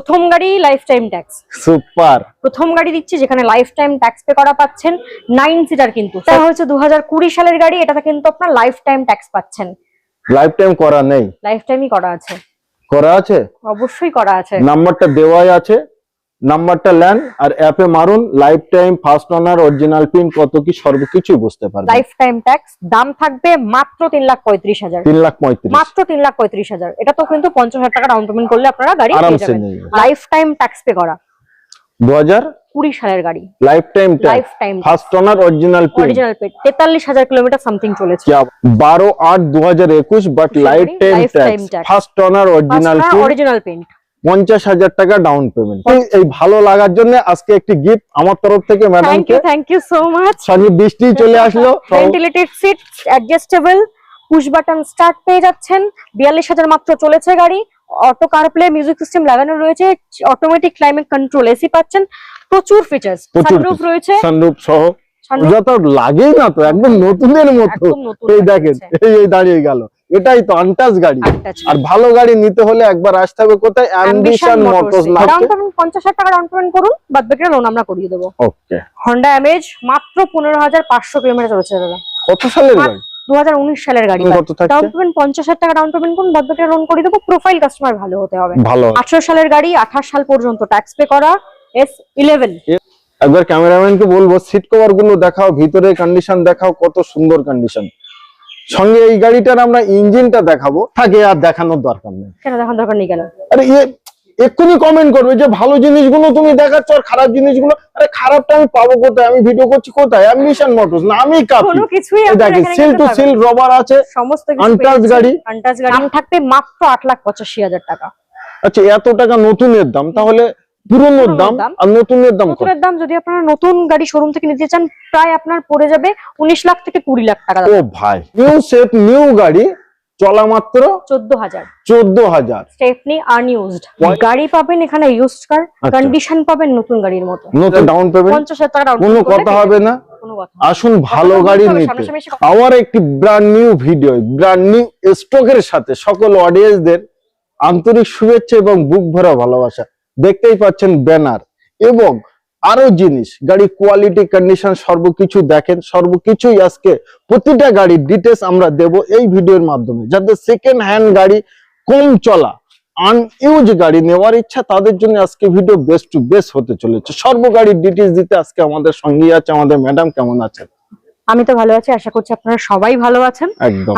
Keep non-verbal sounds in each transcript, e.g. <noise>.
প্রথম গাড়ি life time tax super. প্রথম গাড়ি দিচ্ছি যেখানে লাইফ টাইম ট্যাক্স পে করা পাচ্ছেন। নাইন সিটার কিন্তু। এটা হচ্ছে দু হাজার কুড়ি সালের গাড়ি এটাতে কিন্তু আপনার লাইফ টাইম ট্যাক্স পাচ্ছেন। লাইফ টাইম করা নেই। লাইফ টাইমই করা আছে। করা আছে? অবশ্যই করা আছে। নাম্বারটা দেওয়াই আছে। নাম্বারটা নেন আর অ্যাপে মারুন life time first owner original pin কত কি সর্বকিছুই বুঝতে পারবেন। লাইফ টাইম ট্যাক্স দাম থাকবে মাত্র তিন লাখ পঁয়ত্রিশ হাজার। তিন লাখ পঁয়ত্রিশ। মাত্র তিন লাখ পঁয়ত্রিশ হাজার। এটা তো কিন্তু পঞ্চাশ হাজার টাকা ডাউন পেমেন্ট করলে আপনারা গাড়ি পেয়ে আরামসে যাবেন। লাইফ টাইম ট্যাক্স পে করা। দু হাজার কুড়ি সালের গাড়ি। Life time life time first owner original pin original pay তেতাল্লিশ হাজার কিলোমিটার সামথিং চলেছে। বারো আট দু হাজার একুশ but life time tax first owner original pin original paint পঞ্চাশ হাজার টাকা ডাউন পেমেন্ট এই ভালো লাগার জন্য আজকে একটি গিফট আমার তরফ থেকে thank you thank you so much সঙ্গে বৃষ্টি চলে আসলো। Ventilated seat adjustable push button start পেয়ে যাচ্ছেন। বিয়াল্লিশ হাজার মাত্র চলেছে গাড়ি। অটো কারপ্লে মিউজিক সিস্টেম লাগানো রয়েছে। অটোমেটিক ক্লাইমেট কন্ট্রোল এসি পাচ্ছেন। প্রচুর ফিচার্স সানরুফ রয়েছে। সানরূপ সহ। যত লাগেই না তো একদম নতুনের মতো। নতুন এই দেখেন এই এই দাঁড়িয়ে গেল। এটাই তো আনটাচ গাড়ি। আর ভালো গাড়ি নিতে হলে একবার আসতে হবে কোথায়? অ্যাম্বিশন মোটরস ডাউন পেমেন্ট পঞ্চাশ হাজার টাকা ডাউন পেমেন্ট করুন বাদ বাকিটা লোন আমরা করিয়ে দেবো। ওকে হন্ডা অ্যামেজ মাত্র পনেরো হাজার পাঁচশো কিলোমিটার চলেছে দাদা। কত সালের গাড়ি? দু হাজার উনিশ সালের গাড়ি ডাউন পেমেন্ট পঞ্চাশ হাজার টাকা ডাউন পেমেন্ট করুন বাদ বাকিটা লোন করে দেবো প্রোফাইল কাস্টমার ভালো হতে হবে। ভালো আঠারো সালের গাড়ি আঠাশ সাল পর্যন্ত ট্যাক্স পে করা এস ইলেভেন একবার ক্যামেরাম্যানকে বলব সিট কভারগুলো দেখাও ভিতরে কন্ডিশন দেখাও কত সুন্দর কন্ডিশন সঙ্গে এই গাড়িটার আমরা ইঞ্জিনটা দেখাবো। থাকে আর দেখানোর দরকার নেই। কেন দেখার দরকার নেই কেন? আরে ইয়ে এক্ষুনি কমেন্ট করবে যে ভালো জিনিসগুলো তুমি দেখাচ্ছ আর খারাপ জিনিসগুলো আরে খারাপটা আমি পাবো কোথায়? আমি ভিডিও করছি কোথায়? অ্যাম্বিশন মোটরস না আমি কাপি কোনো কিছুই দেখি সিল টু সিল রবার আছে সমস্ত Untouched গাড়ি। আনটাচ গাড়ি। দাম থাকবে মাত্র আট লাখ পঁচাশি হাজার টাকা। আচ্ছা এত টাকা নতুনের দাম তাহলে পুরনোর দাম। আর নতুনের দাম নতুনের দাম যদি আপনারা নতুন গাড়ি শোরুম থেকে নিতে চান প্রায় আপনার পড়ে যাবে উনিশ লাখ থেকে কুড়ি লাখ টাকা ও ভাই নিউ সেট নিউ গাড়ি চলা মাত্র চোদ্দ হাজার। চোদ্দ হাজার। স্টেপনি আনইউজড গাড়ি পাবেন এখানে ইউজড কার আচ্ছা। কন্ডিশন পাবেন নতুন গাড়ির মতো। নতুন ডাউন পেমেন্ট টাকা কোনো কথা হবে না। কোনো কথা না। আসুন ভালো গাড়ি নিতে। একটি brand new video brand new স্টকের সাথে সকল অডিয়েন্সদের আন্তরিক শুভেচ্ছা এবং বুক ভরা ভালোবাসা। দেখতেই পাচ্ছেন ব্যানার। এবং আরও জিনিস, গাড়ি কোয়ালিটি কন্ডিশন সর্বকিছু দেখেন, সর্বকিছুই আজকে প্রতিটা গাড়ির ডিটেলস আমরা দেব এই ভিডিওর মাধ্যমে। যাদের সেকেন্ড হ্যান্ড গাড়ি কম চলা আনইউজ গাড়ি নেওয়ার ইচ্ছা, তাদের জন্য আজকে ভিডিও বেস্ট টু বেস্ট হতে চলেছে। সর্ব গাড়ির ডিটেলস দিতে আজকে আমাদের সঙ্গে আছে, আমাদের ম্যাডাম কেমন আছেন? আমি তো ভালো আছি আশা করছি আপনারা সবাই ভালো আছেন।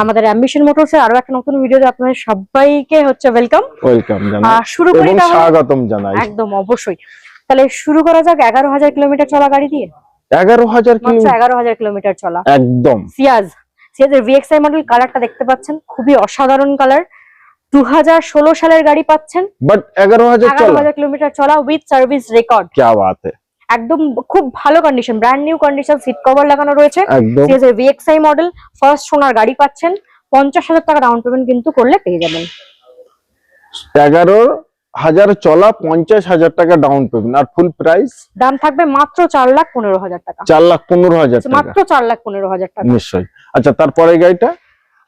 আমাদের অ্যাম্বিশন মোটরস এর আরও একটা নতুন ভিডিওতে আপনাদের সবাইকে হচ্ছে ওয়েলকাম ওয়েলকাম জানাই। শুরু করি তাহলে? স্বাগতম জানাই। একদম অবশ্যই। তাহলে শুরু করা যাক এগারো হাজার কিলোমিটার চলা গাড়ি দিয়ে? এগারো হাজার এগারো হাজার কিলোমিটার চলা। একদম। সিয়াজ সিয়াজের ভিএক্সআই মডেল কালারটা দেখতে পাচ্ছেন খুবই অসাধারণ কালার দু হাজার ষোলো সালের গাড়ি পাচ্ছেন। বাট এগারো হাজার এগারো চলা। হাজার কিলোমিটার চলা উইথ সার্ভিস রেকর্ড ক্যা বাত है একদম খুব ভালো condition brand new condition seat cover লাগানো রয়েছে। ভিএক্সআই মডেল ফার্স্ট সোনার গাড়ি পাচ্ছেন পঞ্চাশ হাজার টাকা ডাউন পেমেন্ট কিন্তু করলে পেয়ে যাবেন। এগারো হাজার চলা পঞ্চাশ হাজার টাকা ডাউন পেমেন্ট আর ফুল প্রাইস দাম থাকবে মাত্র চার লাখ পনেরো হাজার টাকা। চার লাখ পনেরো হাজার মাত্র চার লাখ পনেরো হাজার টাকা। নিশ্চয়ই। আচ্ছা তারপরে গাড়িটা?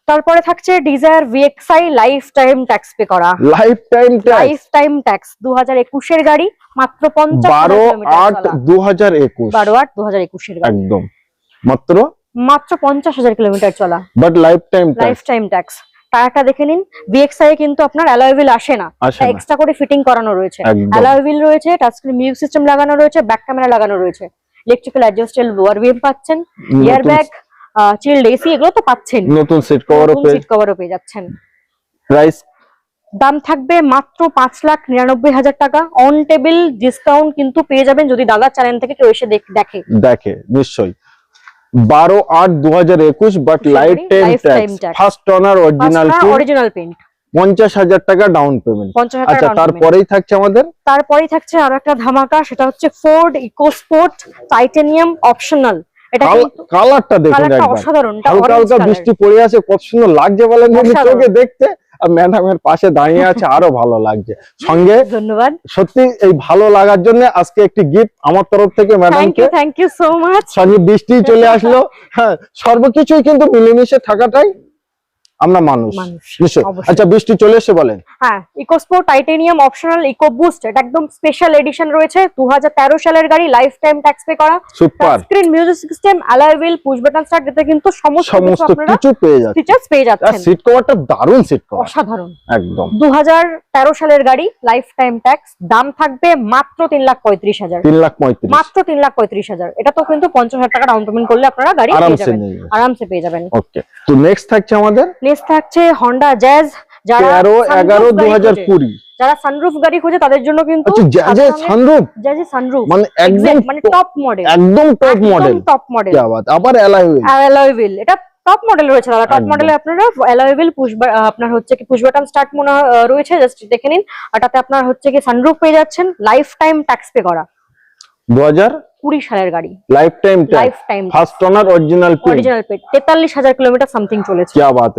তারপরে থাকছে Dzire VXI life time tax pay করা। Life time life time tax দু হাজার একুশের গাড়ি মাত্র পঞ্চাশ বারো আট দু হাজার একুশ। বারো আট দু হাজার একুশের গাড়ি। একদম। মাত্র? মাত্র পঞ্চাশ হাজার কিলোমিটার চলা। But life time life time tax টায়ারটা দেখে নিন ভিএক্সআই এ কিন্তু আপনার অ্যালয় হুইল আসে না। এক্সট্রা করে ফিটিং করানো রয়েছে। অ্যালয় হুইল রয়েছে টাচস্ক্রিন মিউজিক সিস্টেম লাগানো রয়েছে ব্যাক ক্যামেরা লাগানো রয়েছে। Electrical adjustable lower B M পাচ্ছেন। এয়ার ব্যাগ চিল্ড এসি এগুলো তো পাচ্ছেন। নতুন সিট কভারও সিট কভারও পেয়ে যাচ্ছেন। প্রাইস দাম থাকবে মাত্র পাঁচ লাখ নিরানব্বই হাজার টাকা। অন টেবিল ডিসকাউন্ট কিন্তু পেয়ে যাবেন যদি দাদার চ্যানেল থেকে কেউ এসে দেখ- দেখে। নিশ্চয়ই। বারো আট দু হাজার একুশ but life time first owner original original paint পঞ্চাশ হাজার টাকা ডাউন পেমেন্ট পঞ্চাশ হাজার আচ্ছা তারপরেই থাকছে আমাদের? তারপরেই থাকছে আরও একটা ধামাকা সেটা হচ্ছে ফোর্ড ইকোস্পোর্ট টাইটেনিয়াম অপশনাল এটা কালারটা দেখুন একবার। অসাধারণ হালকা হালকা বৃষ্টি পড়ে আছে কত সুন্দর লাগছে বলেন চোখে দেখতে। ম্যাডামের পাশে দাঁড়িয়ে আছে আরও ভালো লাগছে। সঙ্গে <laughs> ধন্যবাদ। সত্যি এই ভালো লাগার জন্য আজকে একটি গিফট আমার তরফ থেকে ম্যাডামকে। থ্যাংক ইউ সো মাচ সঙ্গে বৃষ্টি চলে আসলো। হ্যাঁ সর্বকিছুই কিন্তু মিলেমিশে থাকাটাই আমরা মানুষ। নিশ্চয় আচ্ছা বৃষ্টি চলে এসে বলেন। হ্যাঁ EcoSport Titanium optional Eco Boost এটা একদম স্পেশাল এডিশন রয়েছে। দু হাজার তেরো সালের গাড়ি লাইফ টাইম ট্যাক্স পে করা super screen music system alloy wheel push button start এতে কিন্তু সমস্ত সমস্ত কিছু পেয়ে যাচ্ছে ফিচার্স পেয়ে আর যাচ্ছেন সিট কভারটা দারুণ সিট কভার অসাধারণ। একদম। দু সালের গাড়ি লাইফ টাইম ট্যাক্স দাম থাকবে মাত্র তিন লাখ পঁয়ত্রিশ হাজার। তিন লাখ পঁয়ত্রিশ। মাত্র তিন লাখ পঁয়ত্রিশ হাজার। এটা তো কিন্তু পঞ্চাশ হাজার টাকা ডাউন পেমেন্ট করলে আপনারা গাড়ি পেয়ে যাবেন। আরামসে পেয়ে যাবেন। ওকে তো নেক্সট থাকছে আমাদের? নেক্সট থাকছে হন্ডা জ্যাজ যারা সানরুফ গাড়ি খোঁজে। তাদের জন্য কিন্তু জ্যাজে সানরুফ জ্যাজে সানরুফ মানে একদম মানে টপ মডেল একদম টপ মডেল টপ মডেল কি আবার আবার এলাই হুইল অ্যালয় হুইল এটা টপ মডেল রয়েছে দাদা। টপ। মডেলে আপনারা অ্যালয় হুইল পুশ আপনার হচ্ছে কি পুশ বাটন স্টার্ট মনে রয়েছে। জাস্ট দেখে নিন। তাতে আপনার হচ্ছে কি সানরুফ পেয়ে যাচ্ছেন। লাইফ টাইম ট্যাক্স পে করা। দু হাজার কুড়ি সালের গাড়ি। Life time life time first owner original original pay তেতাল্লিশ হাজার কিলোমিটার সামথিং চলেছে। কি বাত।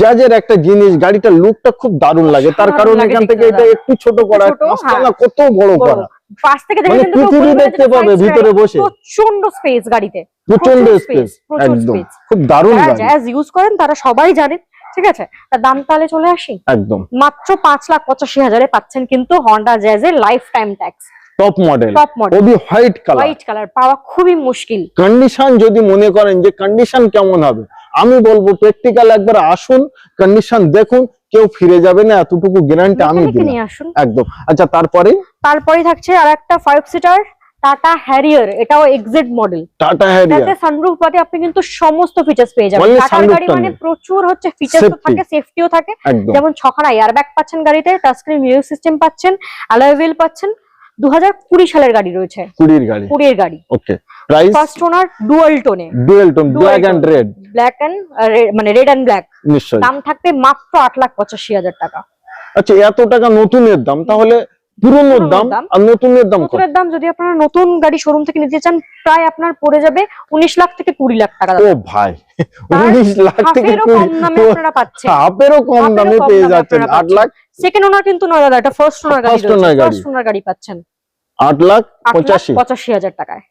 জাজের একটা জিনিস গাড়িটার লুকটা খুব দারুণ লাগে। তার কারণ এখান থেকে এটা একটু ছোট করা হ্যাঁ। কত বড় করা। পাশ থেকে দেখে মানে কিন্তু কেউ পৃথিবী বলবে না যে দেখতে পাবে ভিতরে বসে। প্রচণ্ড স্পেস গাড়িতে। প্রচণ্ড স্পেস একদম। খুব দারুণ গাড়ি। ইউজ করেন তারা সবাই জানেন ঠিক আছে? তার দাম তাহলে চলে আসি? একদম। মাত্র পাঁচ লাখ পঁচাশি হাজারে পাচ্ছেন কিন্তু Honda jazz জ্যাজের life time tax top model top model Obi white colour white colour পাওয়া খুবই মুশকিল। কন্ডিশন যদি মনে করেন যে কন্ডিশন কেমন হবে আমি বলব প্র্যাকটিক্যাল একবার আসুন কন্ডিশন দেখুন কেউ ফিরে যাবে না এতটুকু গ্যারান্টি আমি আসুন। একদম। আচ্ছা তারপরে? তারপরে থাকছে আর একটা ফাইভ সিটার টাটা হ্যারিয়ার এটাও এক্সিট মডেল টাটা হ্যারিয়ার তাতে সানরুফ বাদে আপনি কিন্তু সমস্ত ফিচার্স পেয়ে যাবেন। Sunroof গাড়ি মানে প্রচুর হচ্ছে ফিচার্স Safety. থাকে সেফটিও থাকে। যেমন ছখানা এয়ারব্যাগ পাচ্ছেন গাড়িতে টাচস্ক্রিন মিউজিক সিস্টেম পাচ্ছেন অ্যালয় হুইল পাচ্ছেন। দু হাজার কুড়ি সালের গাড়ি রয়েছে। কুড়ির গাড়ি। কুড়ির গাড়ি। Okay price first owner dual টোনে dual tone black and red black and মানে রেড এন্ড ব্ল্যাক নিশ্চয়ই। দাম থাকবে মাত্র আট লাখ পঁচাশি হাজার টাকা। আচ্ছা এত টাকা নতুনের দাম তাহলে পুরনোর দাম। আর নতুনের দাম নতুনের দাম যদি আপনারা নতুন গাড়ি শোরুম থেকে নিতে চান প্রায় আপনার পড়ে যাবে উনিশ লাখ থেকে কুড়ি লাখ টাকা ও ভাই তার উনিশ লাখ থেকে হাফেরও কম দামে আপনারা পাচ্ছেন। হাফেরও কম দামে পেয়ে যাচ্ছেন আপনারা আট লাখ। সেকেন্ড ওনার কিন্তু নয় দাদা এটা ফার্স্ট ওনার গাড়ি। ফার্স্ট ওনার গাড়ি। পাচ্ছেন। আট লাখ আট লাখ পঁচাশি। পঁচাশি হাজার টাকায়।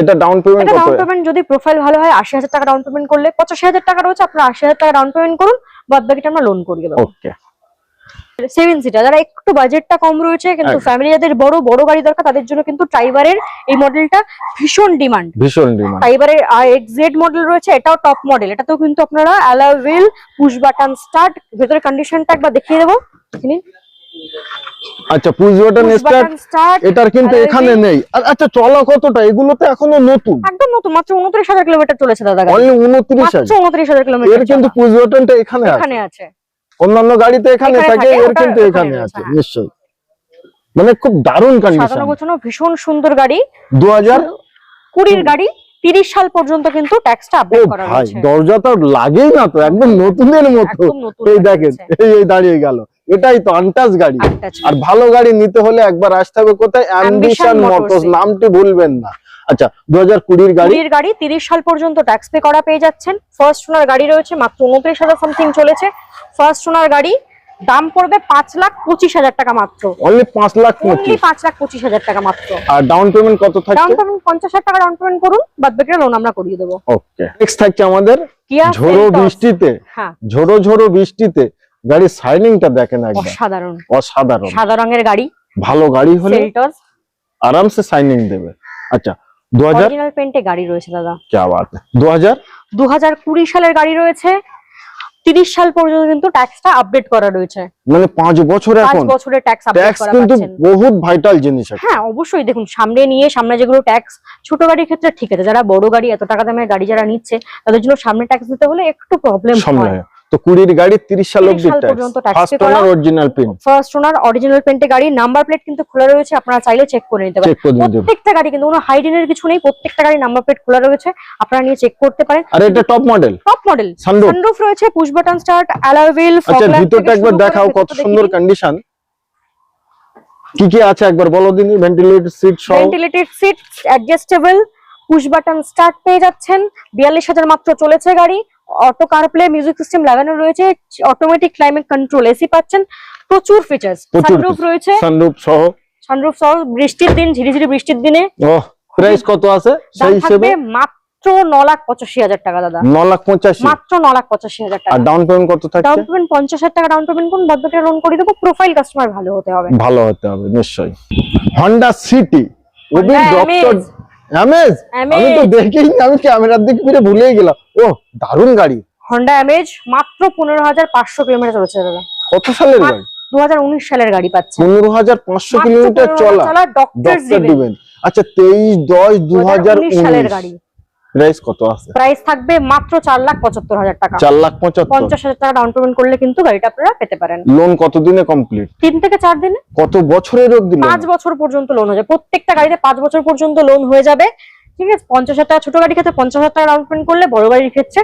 এটা ডাউন পেমেন্ট কত? ডাউন পেমেন্ট যদি প্রোফাইল ভালো হয় আশি হাজার টাকা ডাউন পেমেন্ট করলে পঁচাশি হাজার টাকা রয়েছে আপনার আশি হাজার টাকা ডাউন পেমেন্ট করুন বাদ বাকিটা আমরা লোন করিয়ে দেবো। Okay seven seater. যারা একটু বাজেটটা কম রয়েছে কিন্তু ফ্যামিলি যাদের বড় বড় গাড়ি দরকার তাদের জন্য কিন্তু ট্রাইবারের এই মডেলটা ভীষণ ডিমান্ড ভীষণ ডিমান্ড ফাইবারের এক্সজেড মডেল রয়েছে এটাও টপ মডেল এটাতেও কিন্তু আপনারা alloy wheel push button start ভেতরে কন্ডিশনটা একবার দেখিয়ে দেবো। আচ্ছা পুশ বাটন স্টার্ট এটার কিন্তু এখানে নেই। আর আচ্ছা চলা কতটা? এগুলো তো এখনও নতুন? একদম নতুন মাত্র উনত্রিশ হাজার কিলোমিটার চলেছে দাদা অনলি উনত্রিশ মাত্র হাজার। উনত্রিশ হাজার এর কিলোমিটার কিন্তু পুশ বাটনটা এখানে আছে। এখানে আছে। অন্যান্য গাড়িতে এখানে থাকে এর কিন্তু এখানে আছে। নিশ্চয়ই। মানে খুব দারুণ কন্ডিশন সাজানো ভীষণ সুন্দর গাড়ি। দু হাজার কুড়ির গাড়ি তিরিশ সাল পর্যন্ত কিন্তু ট্যাক্সটা আপডেট করা ভাই দরজা তো লাগেই না তো একদম নতুনের মতো। এই দেখেন এই এই দাঁড়িয়ে গেল। এটাই তো আনটাচ গাড়ি। আর ভালো গাড়ি নিতে হলে একবার আসতে হবে কোথায়? Ambition motors. নামটি ভুলবেন না। আচ্ছা দু হাজার কুড়ির গাড়ি? গাড়ি তিরিশ সাল পর্যন্ত ট্যাক্স পে করা পেয়ে যাচ্ছেন। ফার্স্ট ওনার গাড়ি রয়েছে মাত্র উনত্রিশ হাজার সামথিং চলেছে। ফার্স্ট ওনার গাড়ি দাম পড়বে পাঁচ লাখ পঁচিশ হাজার টাকা মাত্র। পাঁচ লাখ পাঁচ লাখ পঁচিশ হাজার টাকা মাত্র। আর ডাউন পেমেন্ট কত থাকে ডাউন পেমেন্ট পঞ্চাশ হাজার টাকা ডাউন পেমেন্ট করুন বাদ বাকি লোন আমরা করিয়ে দেবো। থাকছে আমাদের ঝোড়ো বৃষ্টিতে। হ্যাঁ। ঝোড়ো ঝোড়ো বৃষ্টিতে গাড়ির শাইনিংটা দেখেন একদম অসাধারণ। অসাধারণ। সাদা রঙের গাড়ি। ভালো গাড়ি হলে আরামসে শাইনিং দেবে। আচ্ছা দু হাজার পেন্টে গাড়ি রয়েছে দাদা। কি বাত। দু 2020 সালের গাড়ি রয়েছে। তিরিশ সাল পর্যন্ত কিন্তু ট্যাক্সটা আপডেট করা রয়েছে। মানে পাঁচ বছর পাঁচ এখন বছরের ট্যাক্স আপডেট করা কিন্তু বহুত ভাইটাল জিনিস হ্যাঁ অবশ্যই দেখুন সামনে নিয়ে সামনে যেগুলো ট্যাক্স ছোট গাড়ির ক্ষেত্রে ঠিক আছে যারা বড় গাড়ি এত টাকা দামের গাড়ি যারা নিচ্ছে তাদের জন্য সামনে ট্যাক্স দিতে হলে একটু প্রবলেম হয়। তো কুড়ির গাড়ি তিরিশ সাল অব্দি ফার্স্ট ওনার অরিজিনাল পিন ফার্স্ট ওনার অরিজিনাল পেন্টে গাড়ি নাম্বার প্লেট কিন্তু খোলা রয়েছে আপনারা চাইলে চেক করে নিতে পারেন। প্রত্যেকটা গাড়ি কিন্তু কোনো হাইডিনের কিছু নেই প্রত্যেকটা গাড়ি নাম্বার প্লেট খোলা রয়েছে আপনারা নিয়ে চেক করতে পারেন। আর এটা top model top model sunroof রয়েছে push button start alloy wheel আচ্ছা ভিতরটা একবার দেখাও কত সুন্দর কন্ডিশন কি কি আছে একবার বলো দিনি? ভেন্টিলেটর সিট সহ। Ventilated seat adjustable push button start পেয়ে যাচ্ছেন। বিয়াল্লিশ হাজার মাত্র চলেছে গাড়ি। অটো কারপ্লে মিউজিক সিস্টেম লাগানো রয়েছে অটোমেটিক ক্লাইমেট কন্ট্রোল এসি পাচ্ছেন প্রচুর ফিচার্স সানরুফ রয়েছে। সানরুফ সহ। সানরুফ সহ বৃষ্টির দিন ঝিরিঝিরি বৃষ্টির দিনে। প্রাইস কত আছে সেই হিসেবে? মাত্র মাত্র ন লাখ পঁচাশি হাজার টাকা দাদা। ন লাখ পঁচাশি। মাত্র ন লাখ পঁচাশি হাজার আর ডাউন পেমেন্ট কত ডাউন পেমেন্ট পঞ্চাশ হাজার টাকা ডাউন পেমেন্ট করুন বাদ লোন করে দেবো? প্রোফাইল কাস্টমার ভালো হতে হবে। ভালো হতে হবে নিশ্চয়ই। Honda city Honda doctor. Amaze আমি তো। দেখেই আমি ক্যামেরার দিকে ফিরে ভুলেই গেলাম। ও দারুণ গাড়ি। হন্ডা অ্যামেজ মাত্র পনেরো হাজার পাঁচশো কিলোমিটার চলেছে দাদা। কত সালের গাড়ি? দু হাজার উনিশ সালের গাড়ি পাচ্ছে। পনেরো হাজার পাঁচশো কিলোমিটার চলা। ডক্টর আচ্ছা তেইশ দশ দু হাজার সালের গাড়ি। প্রাইস কত আছে? প্রাইস থাকবে মাত্র চার লাখ পঁচাত্তর হাজার টাকা। চার লাখ পঁচাত্তর। পঞ্চাশ হাজার টাকা ডাউন পেমেন্ট করলে কিন্তু গাড়িটা আপনারা পেতে পারেন। লোন কতদিনে কমপ্লিট তিন থেকে চার দিনে। কত বছরের অবধি লোন পাঁচ বছর পর্যন্ত লোন হয়ে যাবে। প্রত্যেকটা গাড়িতে পাঁচ বছর পর্যন্ত লোন হয়ে যাবে। ঠিক আছে? পঞ্চাশ হাজার টাকা ছোট গাড়ির ক্ষেত্রে পঞ্চাশ হাজার টাকা ডাউন পেমেন্ট করলে বড় গাড়ির ক্ষেত্রে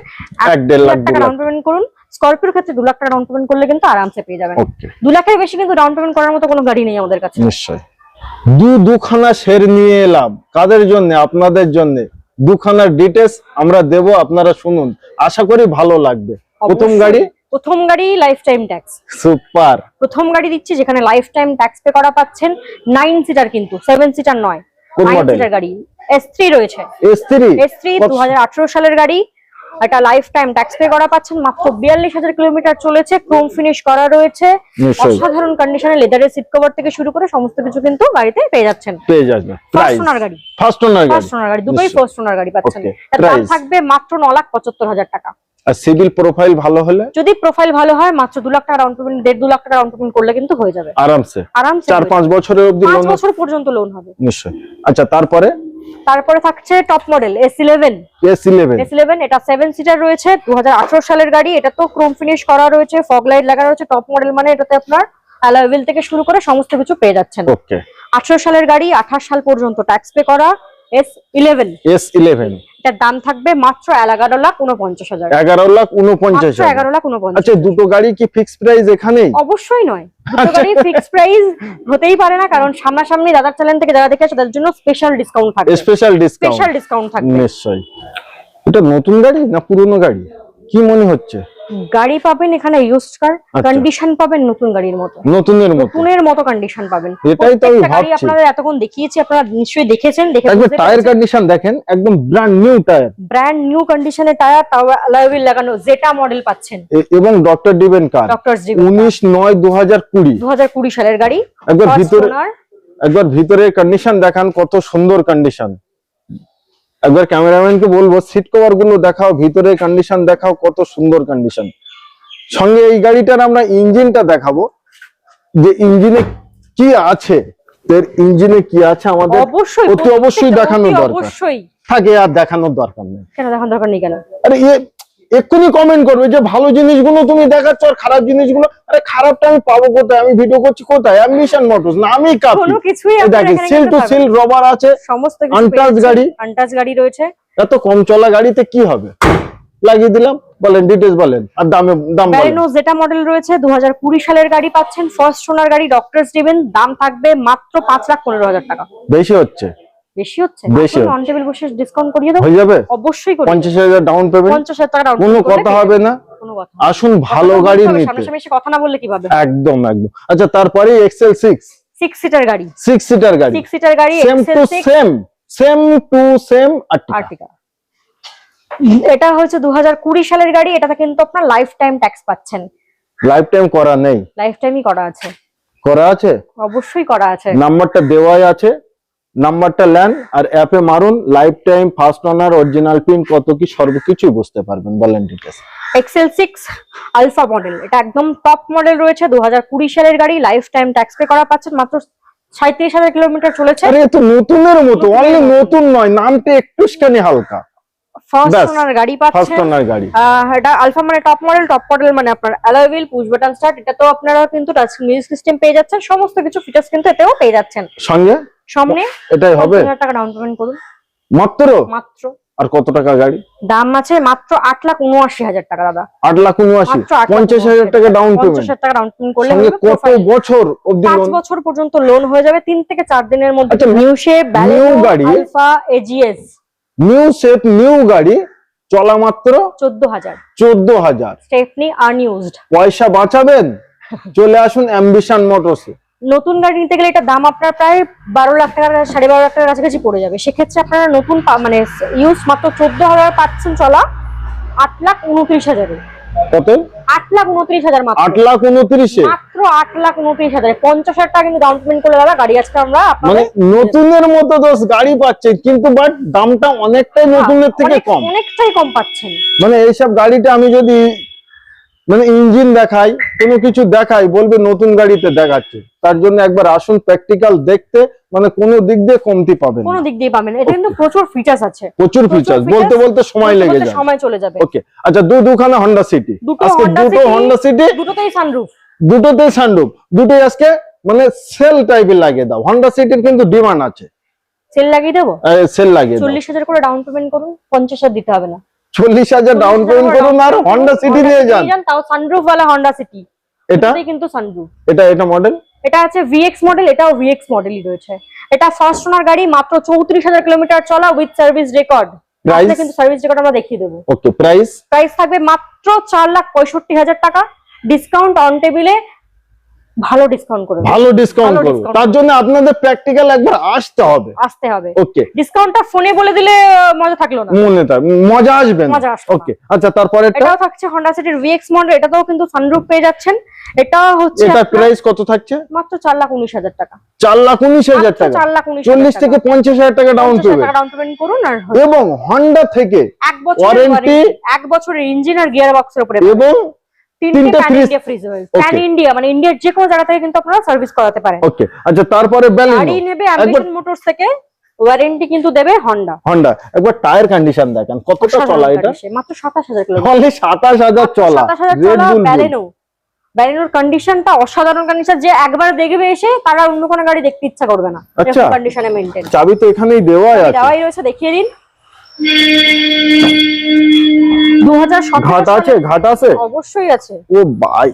এক দেড় লাখ টাকা ডাউন পেমেন্ট করুন। স্করপিওর ক্ষেত্রে দু লাখ টাকা ডাউন পেমেন্ট করলে কিন্তু আরামসে পেয়ে যাবেন। ওকে দু লাখের বেশি কিন্তু ডাউন পেমেন্ট করার মতো কোনো গাড়ি নেই আমাদের কাছে। নিশ্চয় দু দুখানা শের নিয়ে এলাম কাদের জন্য? আপনাদের জন্য। দুখানার ডিটেলস আমরা দেব আপনারা শুনুন। আশা করি ভালো লাগবে। প্রথম গাড়ি? প্রথম গাড়ি লাইফ টাইম ট্যাক্স সুপার। প্রথম গাড়ি দিচ্ছি যেখানে লাইফ টাইম ট্যাক্স পে করা পাচ্ছেন। নাইন সিটার কিন্তু সেভেন সিটার নয়। 9 সিটার গাড়ি। এস থ্রি রয়েছে। এস থ্রি এস থ্রি দু হাজার আঠারো সালের গাড়ি। একটা লাইফ টাইম ট্যাক্স পে করা পাচ্ছেন মাত্র বিয়াল্লিশ হাজার কিলোমিটার চলেছে ক্রোম ফিনিশ করা রয়েছে। নিশ্চয়ই। অসাধারণ কন্ডিশনে লেদারের সিট কভার থেকে শুরু করে সমস্ত কিছু কিন্তু গাড়িতে পেয়ে যাচ্ছেন। পেয়ে যাবে ফার্স্ট ওনার গাড়ি। ফার্স্ট ওনার গাড়ি। ফার্স্ট ওনার গাড়ি। দুটোই নিশ্চয়ই। ফার্স্ট ওনার গাড়ি পাচ্ছেন। দাম থাকবে মাত্র ন লাখ পঁচাত্তর হাজার টাকা। আর সিভিল প্রোফাইল ভালো হলে? যদি প্রোফাইল ভালো হয় মাত্র দু লাখ টাকা ডাউন পেমেন্ট দেড় দু লাখ টাকা ডাউন পেমেন্ট করলে কিন্তু হয়ে যাবে। আরামসে। আরামসে চার হয়ে পাঁচ যাবে। বছরের অবধি লোন বছর পর্যন্ত লোন হবে। নিশ্চয় আচ্ছা তারপরে? তারপরে থাকছে top model S eleven S eleven S eleven এটা সেভেন সিটার রয়েছে দু হাজার আঠারো সালের গাড়ি। এটা তো ক্রোম ফিনিশ করা রয়েছে ফগ লাইট লাগা রয়েছে টপ মডেল মানে এটাতে আপনার অ্যালাভেল থেকে শুরু করে সমস্ত কিছু পেয়ে যাচ্ছেন। আঠারো সালের গাড়ি আঠাশ সাল পর্যন্ত ট্যাক্স পে করা এস ইলেভেন এস ইলেভেন এটার দাম থাকবে মাত্র এগারো লাখ উনপঞ্চাশ হাজার এগারো লাখ উনপঞ্চাশ এগারো লাখ উনপঞ্চাশ। আচ্ছা দুটো গাড়ি কি ফিক্স প্রাইস এখানেই? অবশ্যই নয়। দুটো আচ্ছা। গাড়ি ফিক্স প্রাইস হতেই পারে না কারণ সামনাসামনি দাদার চ্যানেল থেকে যারা দেখে তাদের জন্য স্পেশাল ডিসকাউন্ট থাকবে। স্পেশাল ডিসকাউন্ট স্পেশাল ডিসকাউন্ট থাকবে। নিশ্চয়ই। এটা নতুন গাড়ি না পুরনো গাড়ি? কি মনে হচ্ছে? গাড়ি পাবেন এখানে ইউজড কার। কন্ডিশন পাবেন নতুন গাড়ির মতো। নতুনের মতো। নতুনের মতো কন্ডিশন পাবেন। এটাই তো আমি ভাবছি। আপনাদের এতক্ষণ দেখিয়েছি আপনারা নিশ্চয়ই দেখেছেন দেখে একবার টায়ার কন্ডিশন দেখেন একদম brand new tyre brand new কন্ডিশনের টায়ার তাও অ্যালয় লাগানো জেটা মডেল পাচ্ছেন। এবং ডক্টর ডিবেন কার ডক্টর হাজার কুড়ি দু হাজার কুড়ি। সালের গাড়ি। একবার ভিতরে একবার ভিতরে কন্ডিশন দেখান কত সুন্দর কন্ডিশন একবার ক্যামেরাম্যানকে বলব সিট কভারগুলো দেখাও ভিতরে কন্ডিশন দেখাও কত সুন্দর কন্ডিশন সঙ্গে এই গাড়িটার আমরা ইঞ্জিনটা দেখাবো। যে ইঞ্জিনে কি আছে এর ইঞ্জিনে কি আছে আমাদের অবশ্যই অতি অবশ্যই দেখানোর দেখানো দরকার। অবশ্যই। থাকে আর দেখানোর দরকার নেই। কেন দেখানোর দরকার নেই কেন? আরে এক্ষুনি কমেন্ট করবে যে ভালো জিনিসগুলো তুমি দেখাচ্ছ আর খারাপ জিনিসগুলো। আরে খারাপটা আমি পাবো কোথায়? আমি ভিডিও করছি কোথায়? অ্যাম্বিশন মোটরস না আমি কাপি কোনো কিছুই এই আপনারা সিল টু সিল রবার আছে সমস্ত কিছু Untouched গাড়ি? Untouched গাড়ি রয়েছে। এত কম চলা গাড়িতে কি হবে? লাগিয়ে দিলাম বলেন ডিটেলস বলেন। আর দামে দাম বলেন। ব্যালেনো জেটা মডেল রয়েছে দু হাজার কুড়ি সালের গাড়ি পাচ্ছেন। ফার্স্ট ওনার গাড়ি ডক্টরস দিবেন দাম থাকবে মাত্র পাঁচ লাখ পনেরো হাজার টাকা। বেশি হচ্ছে। বেশি হচ্ছে? বেশি অন টেবিল বসে ডিসকাউন্ট করিয়ে দেবো? হয়ে যাবে? অবশ্যই করে পঞ্চাশ হাজার ডাউন পেমেন্ট পঞ্চাশ হাজার টাকা down কোনো কথা হবে না। কোনো কথা আসুন ভালো গাড়ি নিতে। সামনাসামনি এসে কথা না বললে কীভাবে? একদম একদম। আচ্ছা তারপরে এক্সেল সিক্স সিক্স সিটার গাড়ি। সিক্স সিটার গাড়ি। সিক্স সিটার গাড়ি same to same same to same ertiga এটা হচ্ছে দু কুড়ি সালের গাড়ি এটাতে কিন্তু আপনার লাইফ টাইম ট্যাক্স পাচ্ছেন। লাইফ টাইম করা নেই। লাইফ টাইমই করা আছে। করা আছে? অবশ্যই করা আছে। নাম্বারটা দেওয়াই আছে। নাম্বারটা নেন আর অ্যাপে মারুন life time first owner original pin কত কি সর্বকিছু বুঝতে পারবেন বলেন details XL six alpha model এটা একদম টপ মডেল রয়েছে দু কুড়ি সালের গাড়ি লাইফ টাইম ট্যাক্স পে করা পাচ্ছেন মাত্র সাঁত্রিশ হাজার কিলোমিটার চলেছে। আরে তো নতুনের মতো অনলি নতুন নয় নামটা একটুখানি হালকা। ফার্স্ট ওনার গাড়ি ফার্স্ট পাচ্ছেন গাড়ি। আহ, এটা আলফা মানে টপ মডেল টপ মডেল মানে আপনার alloy wheel push button start এটা তো আপনারা কিন্তু টাচ মিউজিক সিস্টেম পেয়ে যাচ্ছেন সমস্ত কিছু ফিচার্স কিন্তু এতেও পেয়ে যাচ্ছেন। সঙ্গে? সামনে এটাই হবে। টাকা ডাউন পেমেন্ট করুন। মাত্র? মাত্র। আর কত টাকা গাড়ি? দাম আছে মাত্র আট লাখ উনআশি হাজার টাকা দাদা। আট লাখ উনআশি। পঞ্চাশ হাজার টাকা ডাউন পেমেন্ট টাকা ডাউন পেমেন্ট করলে কত বছর পাঁচ বছর পর্যন্ত লোন হয়ে যাবে তিন থেকে চার দিনের মধ্যে। আচ্ছা, নিউ শেপ new গাড়ি। Alpha AGS new set new গাড়ি চলা মাত্র চোদ্দ হাজার। চোদ্দ হাজার। স্টেপনি আনইউজড পয়সা বাঁচাবেন? চলে আসুন অ্যাম্বিশন মোটরসে নতুন গাড়ি নিতে গেলে এটা দাম আপনার প্রায় বারো লাখ টাকা সাড়ে বারো লাখ টাকার কাছাকাছি পড়ে যাবে। সেক্ষেত্রে আপনারা নতুন মানে ইউজ মাত্র চোদ্দ হাজার পাচ্ছেন চলা আট লাখ উনত্রিশ হাজারে। কত? আট লাখ উনত্রিশ হাজার মাত্র। আট লাখ উনত্রিশে? মাত্র আট লাখ উনত্রিশ হাজার। পঞ্চাশ হাজার টাকা কিন্তু ডাউন পেমেন্ট করে দাদা গাড়ি আজকে আমরা মানে নতুনের মতো দোষ গাড়ি পাচ্ছে কিন্তু বাট দামটা অনেকটাই নতুনের থেকে কম। অনেকটাই কম পাচ্ছেন। মানে এইসব গাড়িটা আমি যদি মানে ইঞ্জিন দেখাই কোনো কিছু দেখাই বলবে নতুন গাড়িতে দেখাচ্ছে। তার জন্য একবার আসুন প্র্যাকটিক্যাল দেখতে মানে কোনো দিক দিয়ে কমতি পাবেন কোনো দিক দিয়ে পাবেন এটা কিন্তু প্রচুর ফিচার্স আছে। প্রচুর ফিচার features, বলতে বলতে সময় লেগে যায় সময় চলে যাবে। ওকে আচ্ছা দু দুখানা হন্ডা সিটি দুটো আজকে Honda দুটো City, হন্ডা সিটি দুটোতেই সানরুফ দুটোতেই সানরুফ দুটোই আজকে মানে সেল টাইপের লাগিয়ে দাও। হন্ডা সিটির কিন্তু ডিমান্ড আছে। সেল লাগিয়ে দেবো? সেল লাগিয়ে দাও। চল্লিশ হাজার করে ডাউন পেমেন্ট করুন পঞ্চাশ হাজার দিতে হবে না। চল্লিশ হাজার ডাউন পেমেন্ট করুন আর হন্ডা সিটি নিয়ে যান। তাও সানরুফ ওয়ালা হন্ডা সিটি এটা? কিন্তু সানরুফ এটা এটা মডেল এটা আছে ভিএক্স মডেল এটাও ভিএক্স মডেলই রয়েছে। এটা ফার্স্ট ওনার গাড়ি মাত্র চৌত্রিশ হাজার কিলোমিটার চলা উইথ সার্ভিস রেকর্ড কিন্তু সার্ভিস রেকর্ড আমরা দেখিয়ে দেবো। ওকে প্রাইস প্রাইস থাকবে মাত্র চার লাখ পঁয়ষট্টি হাজার টাকা। ডিসকাউন্ট অন টেবিলে ভালো ডিসকাউন্ট করে দেবো। ভালো ডিসকাউন্ট করব। তার জন্য আপনাদের প্র্যাকটিক্যাল একবার আসতে হবে। আসতে হবে। ওকে ডিসকাউন্টটা ফোনে বলে দিলে মজা থাকল না। মনে থাক মজা আসবে না। ওকে আচ্ছা তারপরে এটাও থাকছে হন্ডা সিটির ভিএক্স মডেল এটাতেও কিন্তু সানরুফ পেয়ে যাচ্ছেন। এটা হচ্ছে এটা প্রাইস কত থাকছে? মাত্র চার লাখ উনিশ হাজার টাকা। চার লাখ উনিশ হাজার মাত্র টাকা। চার লাখ উনিশ চল্লিশ থেকে পঞ্চাশ হাজার টাকা ডাউন পেমেন্ট ডাউন পেমেন্ট করুন আর এবং হন্ডা থেকে এক বছরের warranty, এক বছরের ইঞ্জিন আর গিয়ার বক্সের উপরে এবং তিনটে তিনটে pan India fridge pan India মানে ইন্ডিয়ার যে কোনো জায়গা থেকে কিন্তু আপনারা সার্ভিস করাতে পারেন। ওকে আচ্ছা তারপরে গাড়ি নেবে অ্যাম্বিশন মোটরস থেকে ওয়ারেন্টি কিন্তু দেবে হন্ডা হন্ডা একবার টায়ার কন্ডিশন দেখেন কতটা চলা এটা? মাত্র চলা। ব্যালেনো ব্যালেনোর কন্ডিশনটা অসাধারণ কন্ডিশন যে একবার দেখবে এসে তারা অন্য কোনো গাড়ি দেখতে ইচ্ছা করবে না। আচ্ছা। কন্ডিশনে মেনটেন চাবি তো এখানেই দেওয়াই আছে। দেওয়াই রয়েছে দেখিয়ে দিন। হাজার ঘাট আছে? ঘাট আছে? অবশ্যই আছে। ও ভাই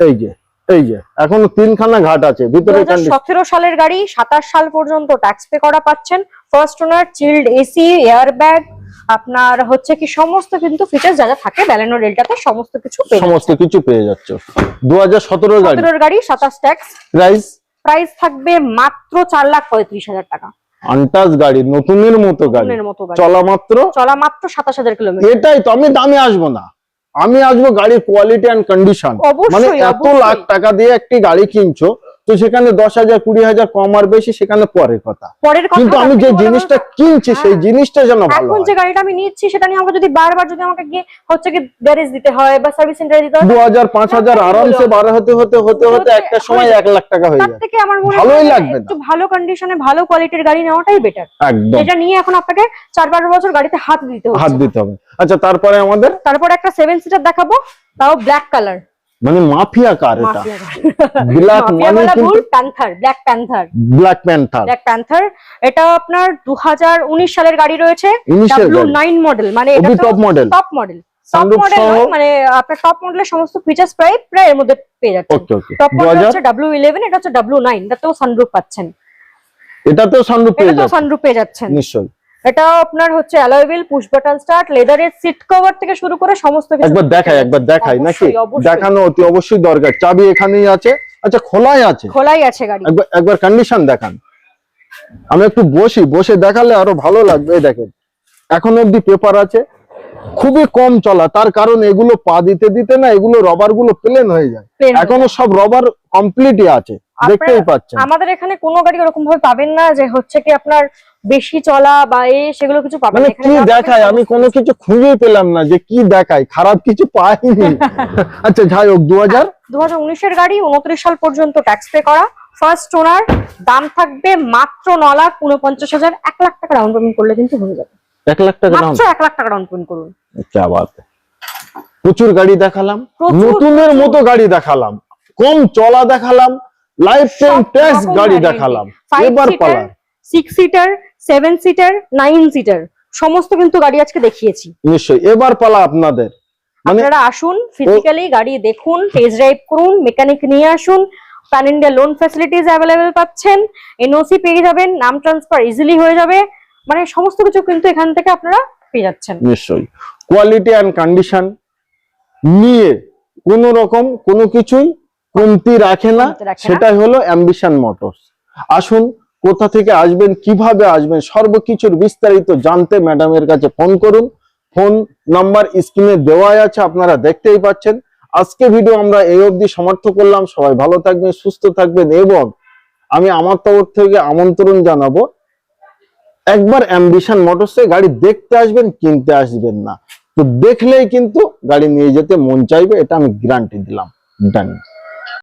এই যে এই যে এখনও তিনখানা ঘাট আছে ভিতরে সতেরো সালের গাড়ি সাতাশ সাল পর্যন্ত ট্যাক্স পে করা পাচ্ছেন। First owner chilled AC air bag আপনার হচ্ছে কি সমস্ত কিন্তু ফিচার্স যা যা থাকে ব্যালেনো রেলটাতে সমস্ত কিছু সমস্ত কিছু পেয়ে যাচ্ছে। দু হাজার সতেরোর গাড়ি সাতাশ ট্যাক্স প্রাইস প্রাইস থাকবে মাত্র চার লাখ পঁয়ত্রিশ হাজার টাকা। আন্টাস গাড়ি। নতুনের মতো গাড়ি। চলা মাত্র? চলা মাত্র সাতাশ হাজার কিলোমিটার এটাই তো আমি দামে আসব না। আমি আসব গাড়ির কোয়ালিটি অ্যান্ড কন্ডিশন মানে এত লাখ টাকা দিয়ে একটি গাড়ি কিনছো তো সেখানে দশ হাজার কুড়ি হাজার কম আর বেশি সেখানে পরের কথা। পরের কথা কিন্তু আমি যে জিনিসটা কিনছি সেই হ্যাঁ। জিনিসটা যেন ভালো এখন যে গাড়িটা আমি নিচ্ছি সেটা নিয়ে আমাকে যদি বারবার যদি আমাকে গিয়ে হচ্ছে কি গ্যারেজ দিতে হয় বা সার্ভিস সেন্টারে দিতে হয় দু হাজার পাঁচ হাজার তার থেকে আরামসে হলো। বারো হতে হতে হতে হতে একটা সময় এক লাখ টাকা হয়ে যায়। থেকে আমার মনে ভালোই লাগবে একটু ভালো কন্ডিশনে ভালো কোয়ালিটির গাড়ি নেওয়াটাই বেটার একদম। যেটা নিয়ে এখন আপনাকে চার বারো বছর গাড়িতে হাত দিতে হবে হাত দিতে হবে। আচ্ছা তারপরে আমাদের? তারপর একটা সেভেন সিটার দেখাবো তাও ব্ল্যাক কালার মানে মাফিয়া কার এটা? ব্ল্যাক <laughs> মানে কিন্তু panther black panther black panther black panther এটা আপনার দুই হাজার উনিশ সালের গাড়ি রয়েছে। ইনিশিয়াল ডাব্লিউ মডেল মানে এটা top model top model top model মানে আপনার টপ মডেলের সমস্ত ফিচার্স প্রায় প্রায় এর মধ্যে পেয়ে যাচ্ছেন। ওকে ওকে টপ মডেল হচ্ছে ডাব্লিউ ইলেভেন এটা হচ্ছে ডাব্লিউ নাইন এটাতেও সানরুফ পাচ্ছেন। এটাতেও সানরুফ পেয়ে সানরুফ পেয়ে যাচ্ছেন। নিশ্চয়ই। এটা আপনার হচ্ছে অ্যালয় পুশ বাটন স্টার্ট লেদারের সিট কভার থেকে শুরু করে সমস্ত কিছু একবার দেখাই একবার দেখাই নাকি। দেখানো অতি অবশ্যই দরকার। চাবি এখানেই আছে। আচ্ছা খোলাই আছে? খোলাই আছে গাড়ি। একবার একবার কন্ডিশন দেখান। আমি একটু বসি বসে দেখালে আরও ভালো লাগবে এই দেখেন। এখন অবধি পেপার আছে। খুবই কম চলা তার কারণ এগুলো পা দিতে দিতে না এগুলো রবারগুলো প্লেন হয়ে যায়। এখনও সব রবার কমপ্লিটই আছে। দেখতেই পাচ্ছেন। আমাদের এখানে কোনো গাড়ি ওরকম ভাবে পাবেন না যে হচ্ছে কি আপনার বেশি চলা বা এ সেগুলো কিছু পাবে মানে কি দেখায়? আমি কোনো কিছু খুঁজেই পেলাম না যে কি দেখায় খারাপ কিছু পাইনি। <laughs> আচ্ছা যাই হোক আচ্ছা, দু হাজার? উনিশের গাড়ি উনত্রিশ সাল পর্যন্ত ট্যাক্স পে করা। ফার্স্ট ওনার দাম থাকবে মাত্র ন লাখ উনপঞ্চাশ হাজার এক লাখ টাকা ডাউন পেমেন্ট করলে কিন্তু হয়ে যাবে। এক লাখ টাকা এক লাখ টাকা করুন। আচ্ছা, প্রচুর গাড়ি দেখালাম। মতো গাড়ি দেখালাম। কম চলা দেখালাম। লাইফ গাড়ি দেখালাম। এবার পালা six seater seven seater nine seater সমস্ত কিন্তু গাড়ি আজকে দেখিয়েছি। নিশ্চয়ই। এবার পালা আপনাদের। মানে আপনারা আসুন ফিজিক্যালি গাড়ি দেখুন টেস্ট ড্রাইভ করুন মেকানিক নিয়ে আসুন pan India loan facilities available পাচ্ছেন এনওসি পেয়ে যাবেন নাম ট্রান্সফার ইজিলি হয়ে যাবে মানে সমস্ত কিছু কিন্তু এখান থেকে আপনারা পেয়ে যাচ্ছেন। নিশ্চয়ই। কোয়ালিটি অ্যান্ড কন্ডিশন নিয়ে কোন রকম কোনো কিছুই কমতি রাখে না কমতি রাখে না। সেটাই হলো অ্যাম্বিশন মোটরস আসুন কোথা থেকে আসবেন, কীভাবে আসবেন, সর্বকিছুর বিস্তারিত জানতে ম্যাডামের কাছে ফোন করুন। ফোন নাম্বার স্ক্রিনে দেওয়াই আছে, আপনারা দেখতেই পাচ্ছেন। আজকে ভিডিও আমরা এই অবধি সমাপ্ত করলাম। সবাই ভালো থাকবেন, সুস্থ থাকবেন এবং আমি আমার তরফ থেকে আমন্ত্রণ জানাব, একবার অ্যাম্বিশন মোটরসে গাড়ি দেখতে আসবেন, কিনতে আসবেন না। তো দেখলেই কিন্তু গাড়ি নিয়ে যেতে মন চাইবে, এটা আমি গ্যারান্টি দিলাম। ডান